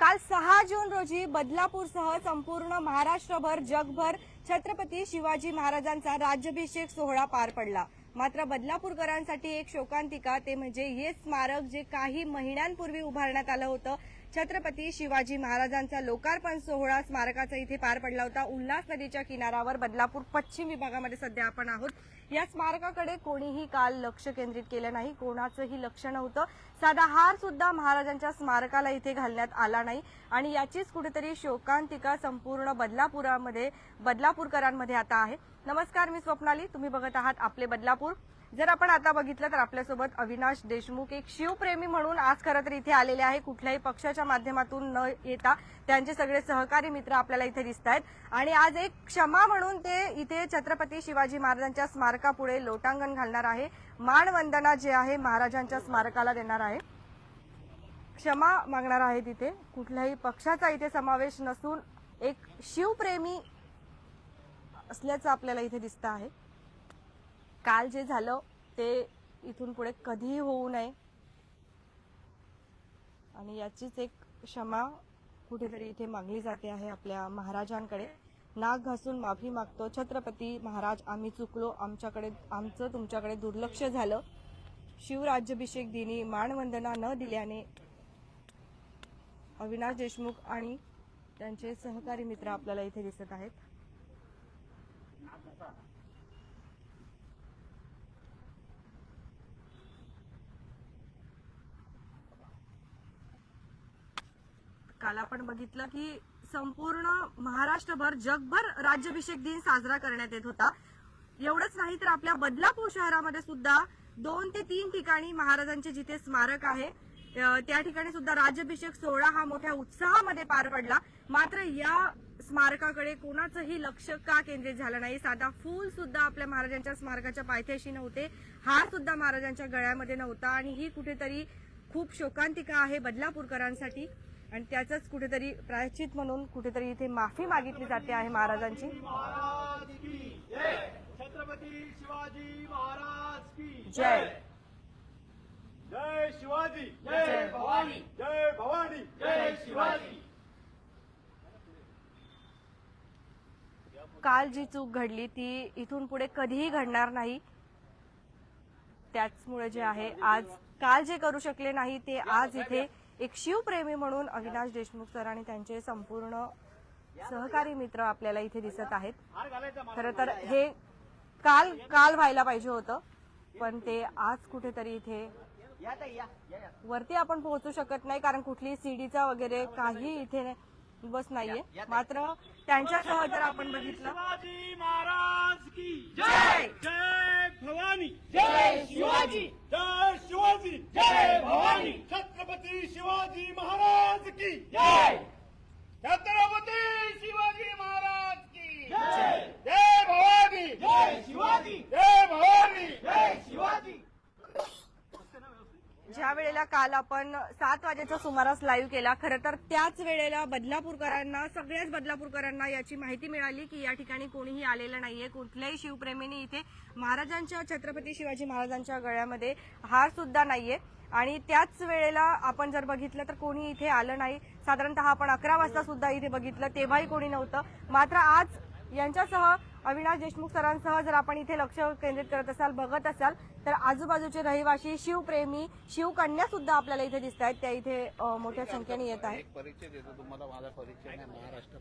काल सहा जून रोजी बदलापूरसह संपूर्ण महाराष्ट्रभर जगभर छत्रपती शिवाजी महाराजांचा राज्याभिषेक सोहळा पार पडला. मात्र बदलापूरकरांसाठी एक शोकांतिका ते म्हणजे हे स्मारक जे काही महिन्यांपूर्वी उभारण्यात आलं होतं छत्रपती शिवाजी महाराजांचा लोकार्पण सोहळा स्मारकाचा इथे पार पडला होता. उल्हास नदीच्या किनाऱ्यावर बदलापूर पश्चिम विभागामध्ये सध्या आपण आहोत. या स्मारकाकडे कोणीही काल लक्ष केंद्रित केलं नाही कोणाचंही लक्ष नव्हतं. साधा हार सुद्धा महाराजांच्या स्मारकाला इथे घालण्यात आला नाही. आणि याचीच कुठेतरी शोकांतिका संपूर्ण बदलापुरामध्ये बदलापूरकरांमध्ये आता आहे. नमस्कार मी स्वप्नाली. तुम्ही बघत आहात आपले बदलापूर. जर आपण आता बघितलं तर आपल्यासोबत अविनाश देशमुख एक शिवप्रेमी म्हणून आज खरं तर इथे आलेले आहे. कुठल्याही पक्षाच्या माध्यमातून न येता त्यांचे सगळे सहकारी मित्र आपल्याला इथे दिसत आहेत. आणि आज एक क्षमा म्हणून ते इथे छत्रपती शिवाजी महाराजांच्या स्मारकापुढे लोटांगण घालणार आहे. मानवंदना जे आहे महाराजांच्या स्मारकाला देणार आहे. क्षमा मागणार आहे तिथे कुठल्याही पक्षाचा इथे समावेश नसून एक शिवप्रेमी असल्याचं आपल्याला इथे दिसतं आहे. काल जे झालं ते इथून पुढे कधीही होऊ नये. आणि याचीच एक क्षमा कुठेतरी इथे मागली जाते आहे आपल्या महाराजांकडे. नाक घासून माफी मागतो. छत्रपती महाराज आम्ही चुकलो. आमच्याकडे आमचं तुमच्याकडे दुर्लक्ष झालं. शिवराज्याभिषेक दिनी मानवंदना न दिल्याने अविनाश देशमुख आणि त्यांचे सहकारी मित्र आपल्याला इथे दिसत आहेत. काल आपण बघितलं की संपूर्ण महाराष्ट्रभर जगभर राज्याभिषेक दिन साजरा करण्यात येत होता. एवढंच नाही तर आपल्या बदलापूर शहरामध्ये सुद्धा दोन ते तीन ठिकाणी महाराजांचे जिथे स्मारक आहे त्या ठिकाणी सुद्धा राज्याभिषेक सोहळा हा मोठ्या उत्साहामध्ये पार पडला. मात्र या स्मारकाकडे कोणाचंही लक्ष का केंद्रित झालं नाही? साधा फूल सुद्धा आपल्या महाराजांच्या स्मारकाच्या पायथ्याशी नव्हते. हार सुद्धा महाराजांच्या गळ्यामध्ये नव्हता आणि ही कुठेतरी खूप शोकांतिका आहे बदलापूरकरांसाठी. आणि त्याचंच कुठेतरी प्रायश्चित म्हणून कुठेतरी इथे माफी मागितली जाते आहे महाराजांची. छत्रपती शिवाजी महाराज की जय. जय. शिवाजी जय भवानी. जय भवानी जय शिवाजी. काल जी चूक घडली ती इथून पुढे कधीही घडणार नाही. त्याचमुळे जे आहे आज काल जे करू शकले नाही ते आज इथे एक शिवप्रेमी म्हणून अविनाश देशमुख सर आणि त्यांचे संपूर्ण सहकारी मित्र आपल्याला इथे दिसत आहेत. खरं तर हे काल काल व्हायला पाहिजे होतं पण ते आज कुठेतरी इथे. वरती आपण पोहोचू शकत नाही कारण कुठली सीडीचा वगैरे काही इथे बस नाहीये मात्र त्यांच्यासह जर आपण बघितलं शिवाजी महाराज की जय! जय भवानी जय शिवाजी जय शिवाजी जय भवानी छत्रपती शिवाजी महाराज की जय छत्रपती शिवाजी महाराज की जय जय भवानी जय शिवाजी जय भवानी जय शिवाजी ज्या वेळेला काल आपण सात वाजेच्या सुमारास लाईव्ह केला. खरं तर त्याच वेळेला बदलापूरकरांना सगळ्याच बदलापूरकरांना याची माहिती मिळाली की या ठिकाणी कोणीही आलेलं नाहीये. कुठल्याही शिवप्रेमीने इथे महाराजांच्या छत्रपती शिवाजी महाराजांच्या गळ्यामध्ये हार सुद्धा नाहीये. आणि त्याच वेळेला आपण जर बघितलं तर कोणी इथे आलं नाही. साधारणतः आपण अकरा वाजता सुद्धा इथे बघितलं तेव्हाही कोणी नव्हतं. मात्र आज यांच्यासह अविनाश देशमुख सरांसह जर आपण इथे लक्ष केंद्रित करत असाल बघत असाल तर आजूबाजूचे रहिवासी शिवप्रेमी शिवकन्या सुद्धा आपल्याला इथे दिसत आहेत. त्या इथे मोठ्या संख्येने येत आहेत. परिचय देतो तुम्हाला. माझा परिचय महाराष्ट्र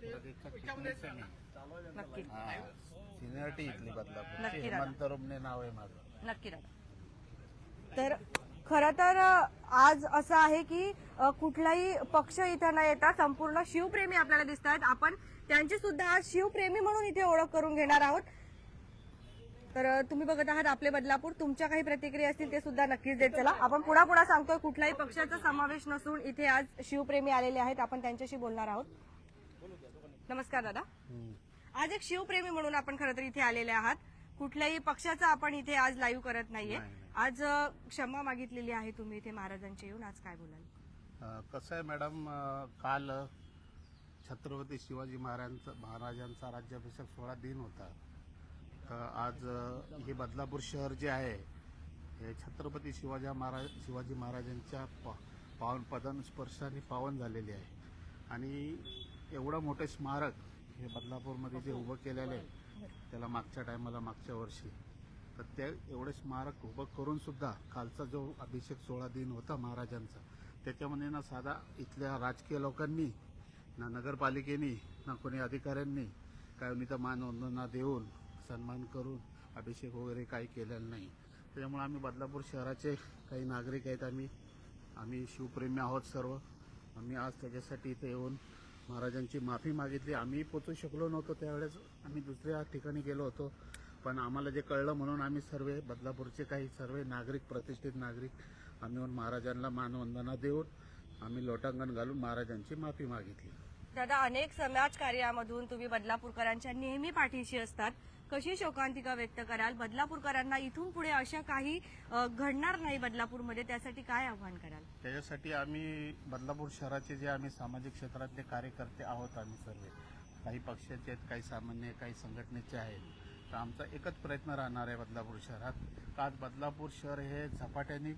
नक्की. सिनियरिटी इथली बदलापूरची. नक्की. हेमंत नाव आहे माझं. नक्की तर खरं तर आज असं आहे की कुठलाही पक्ष इथं न येता संपूर्ण शिवप्रेमी आपल्याला दिसत आहेत. आपण त्यांची सुद्धा आज शिवप्रेमी म्हणून इथे ओळख करून घेणार आहोत. तर तुम्ही बघत आहात आपले बदलापूर. तुमच्या काही प्रतिक्रिया असतील ते सुद्धा नक्कीच देत चला. आपण पुन्हा पुन्हा सांगतोय कुठल्याही पक्षाचा समावेश नसून इथे आज शिवप्रेमी आलेले आहेत. आपण त्यांच्याशी बोलणार आहोत. नमस्कार दादा. आज एक शिवप्रेमी म्हणून आपण खरं तर इथे आलेले आहात. कुठल्याही पक्षाचा आपण इथे आज लाईव्ह करत नाहीये. आज क्षमा मागितलेली आहे तुम्ही इथे महाराजांची येऊन. आज काय बोलाल? कसं आहे मॅडम काल छत्रपती शिवाजी महाराजांचा महाराजांचा राज्याभिषेक सोहळा दिन होता. तर आज हे बदलापूर शहर जे आहे हे छत्रपती शिवाजी महाराज शिवाजी महाराजांच्या प- पावन पदन स्पर्शाने पावन झालेली आहे. आणि एवढं मोठं स्मारक हे बदलापूरमध्ये जे उभं केलेलं आहे त्याला मागच्या टायमाला मागच्या वर्षी. तर ते एवढे स्मारक उभं करून सुद्धा कालचा जो अभिषेक सोळा दिन होता महाराजांचा त्याच्यामध्ये ना साधा इथल्या राजकीय लोकांनी ना नगरपालिकेनी ना कोणी अधिकाऱ्यांनी काय तर मानवंदना देऊन सन्मान करून अभिषेक वगैरे काही केलेला नाही. त्याच्यामुळे आम्ही बदलापूर शहराचे काही नागरिक आहेत आम्ही आम्ही शिवप्रेमी आहोत सर्व. आम्ही आज त्याच्यासाठी इथे येऊन महाराजांची माफी मागितली. आम्ही पोचू शकलो नव्हतो त्यावेळेस. आम्ही दुसऱ्या ठिकाणी गेलो होतो. पण आम्हाला जे कळलं म्हणून आम्ही सर्व बदलापूरचे काही सर्व नागरिक प्रतिष्ठित नागरिक आम्ही येऊन महाराजांना मानवंदना देऊन आम्ही लोटांगण घालून महाराजांची माफी मागितली. दादा अनेक समाज कार्यामधून तुम्ही बदलापूरकरांच्या नेहमी पाठीशी असतात. कशी शोकांतिका व्यक्त कराल? बदलापूरकरांना इथून पुढे अशा काही घडणार नाही बदलापूरमध्ये त्यासाठी काय आव्हान कराल? त्याच्यासाठी आम्ही बदलापूर शहराचे जे आम्ही सामाजिक क्षेत्रातले कार्यकर्ते आहोत आम्ही सर्व. काही पक्षाचे आहेत काही सामान्य काही संघटनेचे आहेत. तर आमचा एकच प्रयत्न राहणार आहे बदलापूर शहरात. का आज बदलापूर शहर हे झपाट्याने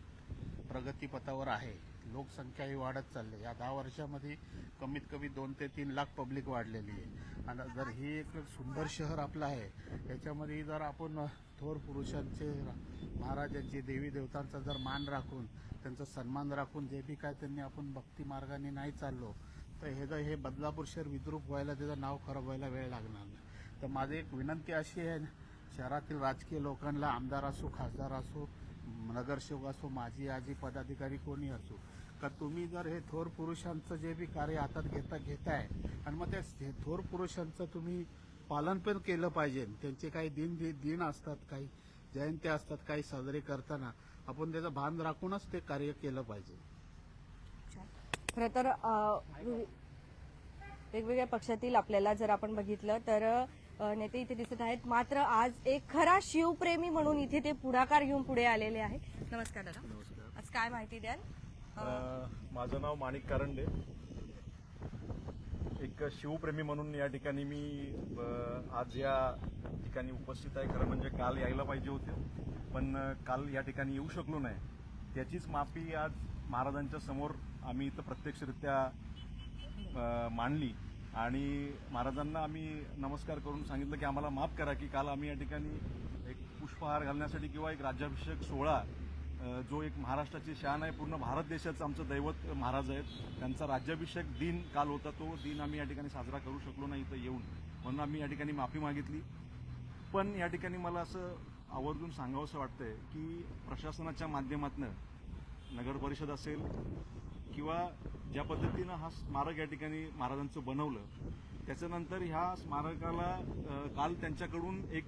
प्रगतीपथावर आहे. लोकसंख्या ही वाढत चालली या दहा वर्षामध्ये कमीत कमी दोन ते तीन लाख पब्लिक वाढलेली आहे. आणि जर ही एक सुंदर शहर आपलं आहे याच्यामध्ये जर आपण थोर पुरुषांचे महाराजांचे देवी देवतांचा जर मान राखून त्यांचा सन्मान राखून जे बी काय त्यांनी आपण भक्ती मार्गाने नाही चाललो तर हे जर हे बदलापूर शहर विद्रूप व्हायला त्याचं नाव खराब व्हायला वेळ लागणार नाही. तर माझी एक विनंती अशी आहे शहरातील राजकीय लोकांना आमदार असो खासदार असो नगरसेवक असो माझी आजी पदाधिकारी कोणी असो का तुम्ही जर हे थोर पुरुषांचं जे बी कार्य हातात घेता घेताय आणि मग त्या हे थोर पुरुषांचं तुम्ही पालन पण केलं पाहिजे. त्यांचे काही दिन दिन असतात काही जयंत्या असतात काही साजरे करताना आपण त्याचं भान राखूनच ते कार्य केलं पाहिजे. खरं तर वेगवेगळ्या पक्षातील आपल्याला जर आपण बघितलं तर नेते इथे दिसत आहेत. मात्र आज एक खरा शिवप्रेमी म्हणून इथे ते पुढाकार घेऊन पुढे आलेले आहे. नमस्कार दादा. आज काय माहिती द्याल? माझं नाव माणिक कारंडे. एक शिवप्रेमी म्हणून या ठिकाणी मी आज या ठिकाणी उपस्थित आहे. खरं म्हणजे काल यायला पाहिजे होते पण काल या ठिकाणी येऊ शकलो नाही. त्याचीच माफी आज महाराजांच्या समोर आम्ही इथं प्रत्यक्षरित्या मांडली. आणि महाराजांना आम्ही नमस्कार करून सांगितलं की आम्हाला माफ करा की काल आम्ही या ठिकाणी एक पुष्पहार घालण्यासाठी किंवा एक राज्याभिषेक सोहळा जो एक महाराष्ट्राची शान आहे पूर्ण भारत देशाचं आमचं दैवत महाराज आहेत त्यांचा राज्याभिषेक दिन काल होता तो दिन आम्ही या ठिकाणी साजरा करू शकलो नाही इथं येऊन. म्हणून आम्ही या ठिकाणी माफी मागितली. पण या ठिकाणी मला असं आवर्जून सांगावंसं वाटतंय की प्रशासनाच्या माध्यमातून नगर परिषद असेल किंवा ज्या पद्धतीनं हा स्मारक या ठिकाणी महाराजांचं बनवलं त्याच्यानंतर ह्या स्मारकाला काल त्यांच्याकडून एक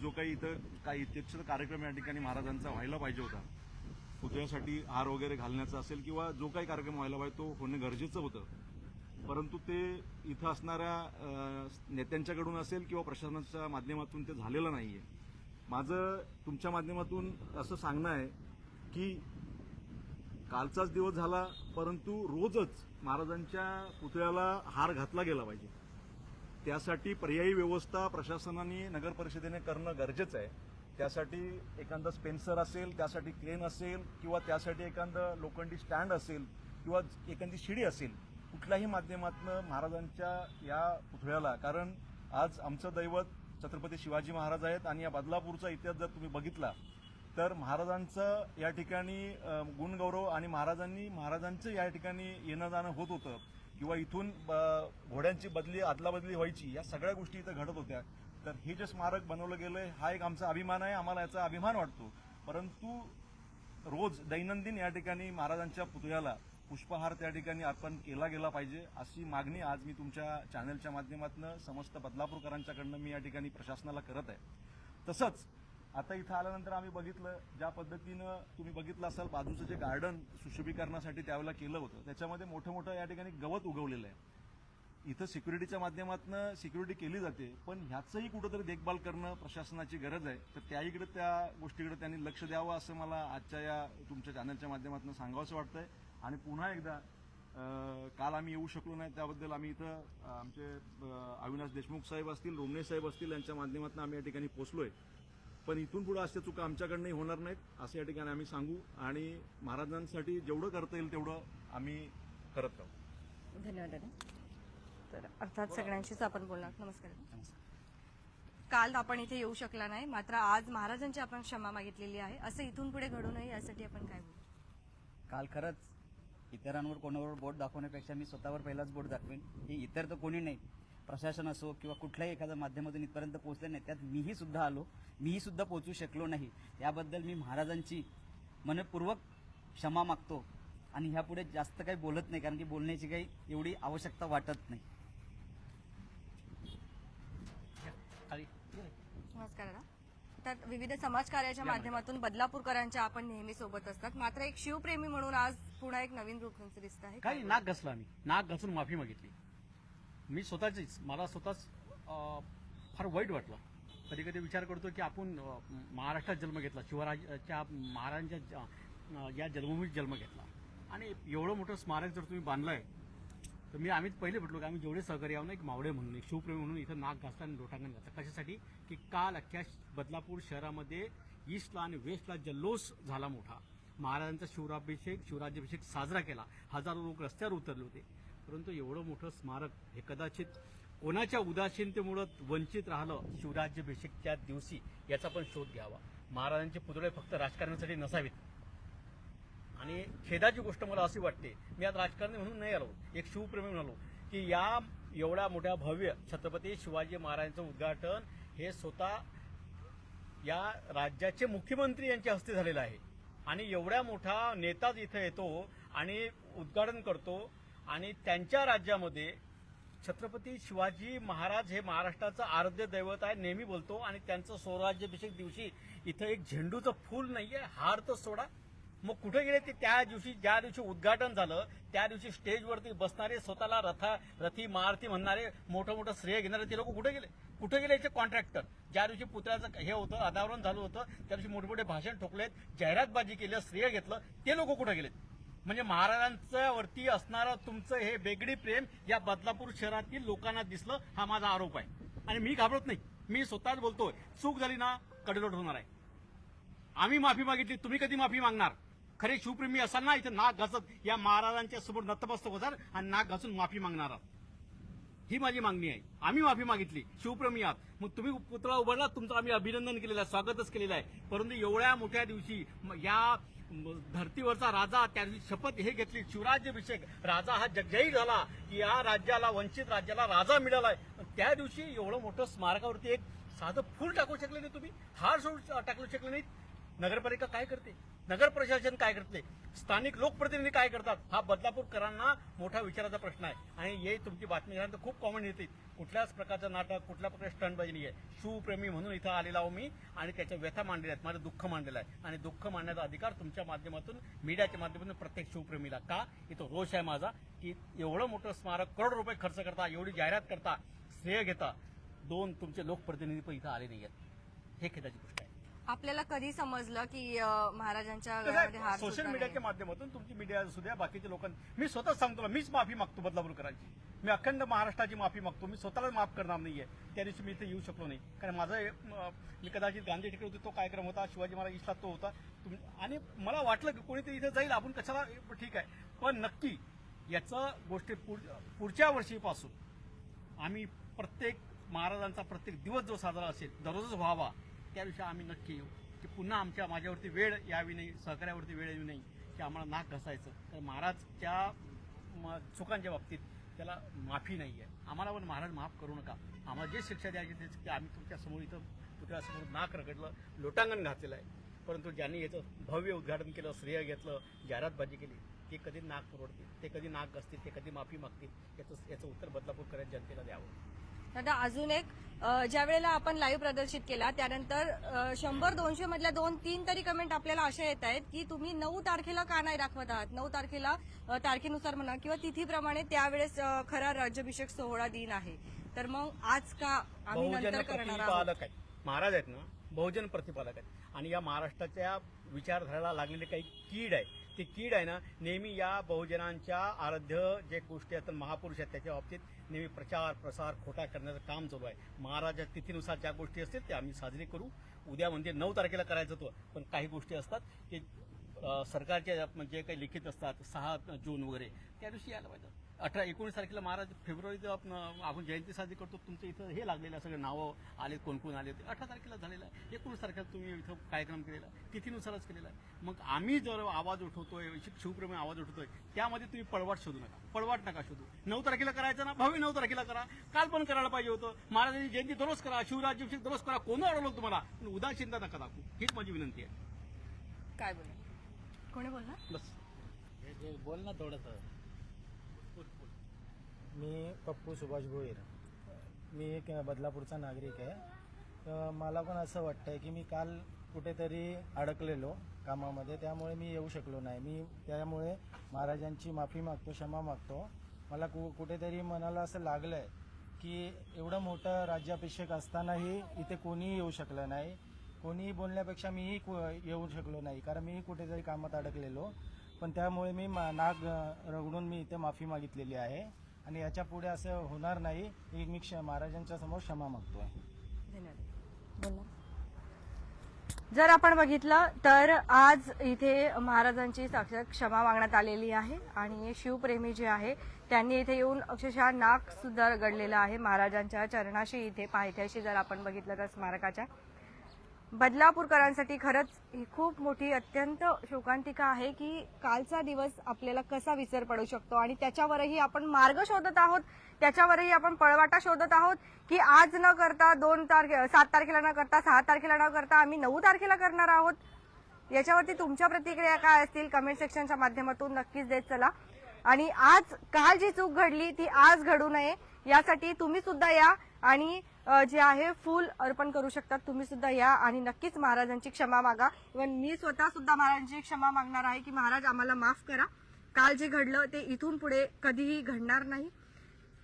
जो काही इथं काही इत्यक्ष कार्यक्रम या ठिकाणी महाराजांचा व्हायला पाहिजे होता पुतळ्यासाठी हार वगैरे घालण्याचा असेल किंवा जो काही कार्यक्रम व्हायला पाहिजे तो होणं गरजेचं होतं. परंतु ते इथं असणाऱ्या नेत्यांच्याकडून असेल किंवा प्रशासनाच्या माध्यमातून ते झालेलं नाहीये. माझं तुमच्या माध्यमातून असं सांगणं आहे की कालचाच दिवस झाला परंतु रोजच महाराजांच्या पुतळ्याला हार घातला गेला पाहिजे. त्यासाठी पर्यायी व्यवस्था प्रशासनाने नगर परिषदेने करणं गरजेचं आहे. त्यासाठी एखादं स्पेन्सर असेल त्यासाठी क्रेन असेल किंवा त्यासाठी एखादं लोखंडी स्टँड असेल किंवा एखादी शिडी असेल कुठल्याही माध्यमातून महाराजांच्या या पुतळ्याला. कारण आज आमचं दैवत छत्रपती शिवाजी महाराज आहेत आणि या बदलापूरचा इतिहास जर तुम्ही बघितला तर महाराजांचं या ठिकाणी गुणगौरव आणि महाराजांनी महाराजांचं या ठिकाणी येणं जाणं होत होतं. किंवा इथून घोड्यांची बदली आदला बदली व्हायची या सगळ्या गोष्टी इथं घडत होत्या. तर हे जे स्मारक बनवलं गेलं हा एक आमचा अभिमान आहे आम्हाला याचा अभिमान वाटतो. परंतु रोज दैनंदिन या ठिकाणी महाराजांच्या पुतळ्याला पुष्पहार त्या ठिकाणी अर्पण केला गेला पाहिजे अशी मागणी आज मी तुमच्या चॅनलच्या माध्यमातून समस्त बदलापूरकरांच्याकडनं मी या ठिकाणी प्रशासनाला करत आहे. तसंच आता इथं आल्यानंतर आम्ही बघितलं ज्या पद्धतीनं तुम्ही बघितलं असाल बाजूचं जे गार्डन सुशोभीकरणासाठी त्यावेळेला केलं होतं त्याच्यामध्ये मोठं मोठं या ठिकाणी गवत उगवलेलं आहे. इथं सिक्युरिटीच्या माध्यमातून सिक्युरिटी केली जाते पण ह्याचंही कुठंतरी देखभाल करणं प्रशासनाची गरज आहे. तर त्याहीकडे त्या गोष्टीकडे त्यांनी लक्ष द्यावं असं मला आजच्या या तुमच्या चॅनलच्या माध्यमातून सांगावंसं वाटतंय. आणि पुन्हा एकदा काल आम्ही येऊ शकलो नाही त्याबद्दल आम्ही इथं आमचे अविनाश देशमुख साहेब असतील रोमणे साहेब असतील यांच्या माध्यमातून आम्ही या ठिकाणी पोचलोय पण इथून पुढे अशा चुका आमच्याकडनंही होणार नाहीत असं या ठिकाणी आम्ही सांगू आणि महाराजांसाठी जेवढं करता येईल तेवढं आम्ही करत राहू. धन्यवाद दादा. तर अर्थात सगळ्यांशीच आपण बोलणार. नमस्कार. काल आपण इथे येऊ शकला नाही मात्र आज महाराजांची आपण क्षमा मागितलेली आहे. असं इथून पुढे घडू नये यासाठी आपण काय बोलू? काल खरंच इतरांवर कोणावर बोट दाखवण्यापेक्षा मी स्वतःवर पहिलाच बोट दाखवेन. की इतर तर कोणी नाही. प्रशासन असो किंवा कुठल्याही एखाद्या माध्यमातून इथपर्यंत पोहोचले नाही त्यात मीही सुद्धा आलो. मीही सुद्धा पोहोचू शकलो नाही. याबद्दल मी महाराजांची मनपूर्वक क्षमा मागतो आणि ह्यापुढे जास्त काही बोलत नाही कारण की बोलण्याची काही एवढी आवश्यकता वाटत नाही. नमस्कार तर विविध समाजकार्याच्या माध्यमातून बदलापूरकरांच्या आपण नेहमी सोबत असतात. मात्र एक शिवप्रेमी म्हणून आज पुन्हा एक नवीन रूप तुमचं दिसत आहे. काही नाक घसला आम्ही. नाक घासून माफी मागितली. मी स्वतःचीच मला स्वतःच फार वाईट वाटलं. कधी कधी विचार करतो की आपण महाराष्ट्रात जन्म घेतला शिवराजाच्या महाराजांच्या ज- या जन्मभूमीत जन्म घेतला. आणि एवढं मोठं स्मारक जर तुम्ही बांधलंय तर मी आम्ही पहिले म्हटलो की आम्ही जेवढे सहकारी आहोत ना एक मावळे म्हणून एक शिवप्रेमी म्हणून इथं नाक घासला आणि लोटांगण घातलं कशासाठी? की काल अख्ख्या बदलापूर शहरामध्ये ईस्टला आणि वेस्टला जल्लोष झाला मोठा. महाराजांचा शिवराभिषेक शिवराज्याभिषेक साजरा केला. हजारो लोक रस्त्यावर उतरले होते. परंतु एवढं मोठं स्मारक हे कदाचित कोणाच्या उदासीनतेमुळं वंचित राहिलं शिवराज्याभिषेकच्या दिवशी याचा पण शोध घ्यावा. महाराजांचे पुतळे फक्त राजकारणासाठी नसावेत. आणि खेदाची गोष्ट मला अशी वाटते मी आज राजकारणी म्हणून नाही आलो एक शिवप्रेमी म्हणून आलो की या एवढ्या मोठ्या भव्य छत्रपती शिवाजी महाराजांचं उद्घाटन हे स्वतः या राज्याचे मुख्यमंत्री यांच्या हस्ते झालेलं आहे. आणि एवढ्या मोठा नेताच इथं येतो आणि उद्घाटन करतो आणि त्यांच्या राज्यामध्ये छत्रपती शिवाजी महाराज हे महाराष्ट्राचं आराध्य दैवत आहे नेहमी बोलतो. आणि त्यांचं स्वराज्याभिषेक दिवशी इथं एक झेंडूचं फूल नाहीये हार तर सोडा. मग कुठे गेले ते? त्या दिवशी ज्या दिवशी उद्घाटन झालं त्या दिवशी स्टेजवरती बसणारे स्वतःला रथा रथी मारथी म्हणणारे मोठं मोठं श्रेय घेणारे ते लोक कुठे गेले? कुठे गेले याचे कॉन्ट्रॅक्टर ज्या दिवशी पुतळ्याचं हे होतं अनावरण झालं होतं त्या दिवशी मोठे मोठे भाषण ठोकलेत जाहिरातबाजी केली श्रेय घेतलं ते लोक कुठे गेलेत? म्हणजे महाराजांच्या वरती असणारं तुमचं हे बेगडी प्रेम या बदलापूर शहरातील लोकांना दिसलं हा माझा आरोप आहे. आणि मी घाबरत नाही. मी स्वतःच बोलतोय चूक झाली ना कडलोट होणार आहे. आम्ही माफी मागितली तुम्ही कधी माफी मागणार? खरे शिवप्रेमी असाल ना इथे नाक घासत या महाराजांच्या समोर नतमस्तक होणार आणि नाक घासून माफी मागणार आहात. ही माझी मागणी आहे. आम्ही माफी मागितली शिवप्रेमी आहात. मग तुम्ही पुतळा उभारला तुमचं आम्ही अभिनंदन केलेलं आहे स्वागतच केलेलं आहे. परंतु एवढ्या मोठ्या दिवशी या धर्तीवरचा राजा त्या दिवशी शपथ हे घेतली शिवराज्याभिषेक. राजा हा जगजाहीर झाला की या राज्याला वंचित राज्याला राजा मिळालाय. त्या दिवशी एवढं मोठं स्मारकावरती एक साधं फूल टाकू शकले नाही तुम्ही. हार सोडू टाकू शकले नाहीत. नगरपालिका काय करते? नगर प्रशासन काय करते स्थानिक लोकप्रतिनिधी काय करतात? हा बदलापूरकरांना मोठा विचाराचा प्रश्न आहे. आणि हे तुमची बातमी झाल्यानंतर खूप कॉमेंट येते. कुठल्याच प्रकारचं नाटक कुठल्या प्रकारची स्टंटबाजी नाही आहे सुप्रेमी म्हणून इथं आलेला आहो मी आणि त्याच्या व्यथा मांडलेल्या आहेत. माझं दुःख मांडलेलं आहे. आणि दुःख मांडण्याचा अधिकार तुमच्या माध्यमातून मीडियाच्या माध्यमातून प्रत्येक शिवप्रेमीला का? इथं रोष आहे माझा की एवढं मोठं स्मारक करोड रुपये खर्च करता एवढी जाहिरात करता श्रेय घेता दोन तुमचे लोकप्रतिनिधी पण इथं आले नाही आहेत हे खेदाची गोष्ट आहे. आपल्याला कधी समजलं की अं, महाराजांच्या गळ्यामध्ये हार सोशल सुद्धा मीडियाच्या नाही? माध्यमातून तुमची मीडिया असू द्या बाकीच्या लोकांनी मी स्वतःच सांगतो तुला, मीच माफी मागतो बदलापूरकरांची. मी अखंड महाराष्ट्राची माफी मागतो मी स्वतःला माफ करणार नाहीये. त्या दिवशी मी इथे येऊ शकलो नाही. कारण माझं म, कदाचित गांधी ठिकाणी होते तो कार्यक्रम होता शिवाजी महाराज इथला तो होता. तुम- आणि मला वाटलं की कोणीतरी इथे जाईल आपण कशाला ठीक आहे. पण नक्की याचं गोष्टी पुढ- पुढच्या वर्षीपासून आम्ही प्रत्येक महाराजांचा प्रत्येक दिवस जो साजरा असेल दररोजच व्हावा. त्याविषयी आम्ही नक्की येऊ. की पुन्हा आमच्या माझ्यावरती वेळ यावी नाही सहकार्यावरती वेळ यावी नाही की आम्हाला नाक घसायचं. तर महाराजच्या म- चुकांच्या बाबतीत त्याला माफी नाही आहे आम्हाला पण महाराज माफ करू नका. आम्हाला जे शिक्षा द्यायची तेच की आम्ही तुमच्यासमोर इथं पुतळ्यासमोर नाक रगडलं लोटांगण घातलेलं आहे. परंतु ज्यांनी याचं भव्य उद्घाटन केलं श्रेय घेतलं जाहिरातबाजी केली ते कधी नाक पुरवडतील ते कधी नाक घसतील ते कधी माफी मागतील याचं याचं उत्तर बदलापूरकर जनतेला द्यावं. दादा अजून एक ज्या वेळेला आपण लाईव्ह प्रदर्शित केला त्यानंतर शंभर दोनशे मधल्या दोन तीन तरी कमेंट आपल्याला अशा येत आहेत की तुम्ही नऊ तारखेला का नाही दाखवत आहात? नऊ तारखेला तारखेनुसार म्हणा किंवा तिथीप्रमाणे त्यावेळेस खरा राज्याभिषेक सोहळा दिन आहे. तर मग आज का आम्ही नंतर करणार आहोत? महाराज आहेत ना? बहुजन प्रतिपालक आहेत. आणि या महाराष्ट्राच्या विचारधाराला लागलेले काही कीड आहे. ते कीड आहे ना नेहमी या बहुजनांच्या आराध्य जे गोष्टी आहेत महापुरुष आहेत त्याच्या बाबतीत नेहमी प्रचार प्रसार खोटा करण्याचं काम चालू आहे. महाराजा तिथीनुसार ज्या गोष्टी असतील त्या आम्ही साजरी करू. उद्या म्हणजे नऊ तारखेला करायचं होतं पण काही गोष्टी असतात की सरकारच्या म्हणजे काही लिखित असतात सहा जून वगैरे त्या दिवशी यायला पाहिजे. अठरा एकोणीस तारखेला महाराज फेब्रुवारीचं आपण आपण जयंती साजरी करतो तुमचं इथं हे लागलेलं आहे सगळे नावं आले कोण कोण आले ते अठरा तारखेला झालेलं आहे. एकोणीस तारखेला तुम्ही इथं कार्यक्रम केलेला आहे तिथीनुसारच केलेला आहे. मग आम्ही जर आवाज उठवतोय शिव- शिवप्रेमी आवाज उठवतोय त्यामध्ये तुम्ही पळवाट शोधू नका. पळवाट नका शोधू. नऊ तारखेला करायचं ना? भावी नऊ तारखेला करा. काल पण करायला पाहिजे होतं. महाराजांची जयंती दररोज करा शिवराज्याभिषेक दररोज करा. कोण अडवलं तुम्हाला? पण उदासीनता नका दाखवू. हीच माझी विनंती आहे. काय बोला कोणी बोलणार? बस. बोल ना थोडंसं. मी पप्पू सुभाष भोईर मी एक बदलापूरचा नागरिक आहे. तर मला पण असं वाटतंय की मी काल कुठेतरी अडकलेलो कामामध्ये त्यामुळे मी येऊ शकलो नाही. मी त्यामुळे महाराजांची माफी मागतो क्षमा मागतो. मला कु कुठेतरी मनाला असं लागलं आहे की एवढं मोठं राज्याभिषेक असतानाही इथे कोणीही येऊ शकलं नाही. कोणीही बोलण्यापेक्षा मीही कु- येऊ शकलो नाही कारण मीही कुठेतरी कामात अडकलेलो. पण त्यामुळे मी मा- नाग रगडून मी इथे माफी मागितलेली आहे. आणि याच्यापुढे असं होणार नाही. ही मी क्ष महाराजांच्या समोर क्षमा मागतोय. धन्यवाद. जर आपण बघितलं तर आज इथे महाराजांची साक्षात क्षमा मागण्यात आलेली आहे आणि शिवप्रेमी जे आहे त्यांनी इथे येऊन अक्षरशः नाक सुद्धा रगडलेलं आहे महाराजांच्या चरणाशी इथे पायथ्याशी जर आपण बघितलं तर स्मारकाच्या. बदलापूरकरांसाठी खरंच ही खूप मोठी अत्यंत शोकांतिका आहे की कालचा दिवस आपल्याला कसा विसर पडू शकतो आणि त्याच्यावरही आपण मार्ग शोधत आहोत त्याच्यावरही आपण पळवाटा शोधत आहोत की आज न करता दोन तारखे सात तारखेला न करता सहा तारखेला न करता आम्ही नऊ तारखेला करणार आहोत. याच्यावरती तुमच्या प्रतिक्रिया काय असतील कमेंट सेक्शनच्या माध्यमातून नक्कीच देत चला. आणि आज काल जी चूक घडली ती आज घडू नये यासाठी तुम्ही सुद्धा या आणि जे आहे फूल अर्पण करू शकतात. तुम्ही सुद्धा या आणि नक्कीच महाराजांची क्षमा मागा. इव्हन मी स्वतः सुद्धा महाराजांची क्षमा मागणार आहे की महाराज आम्हाला माफ करा. काल जे घडलं ते इथून पुढे कधीही घडणार नाही.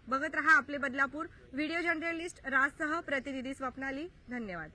बघत रहा आपले बदलापूर. व्हिडिओ जर्नलिस्ट राजसह प्रतिनिधी स्वप्नाली. धन्यवाद.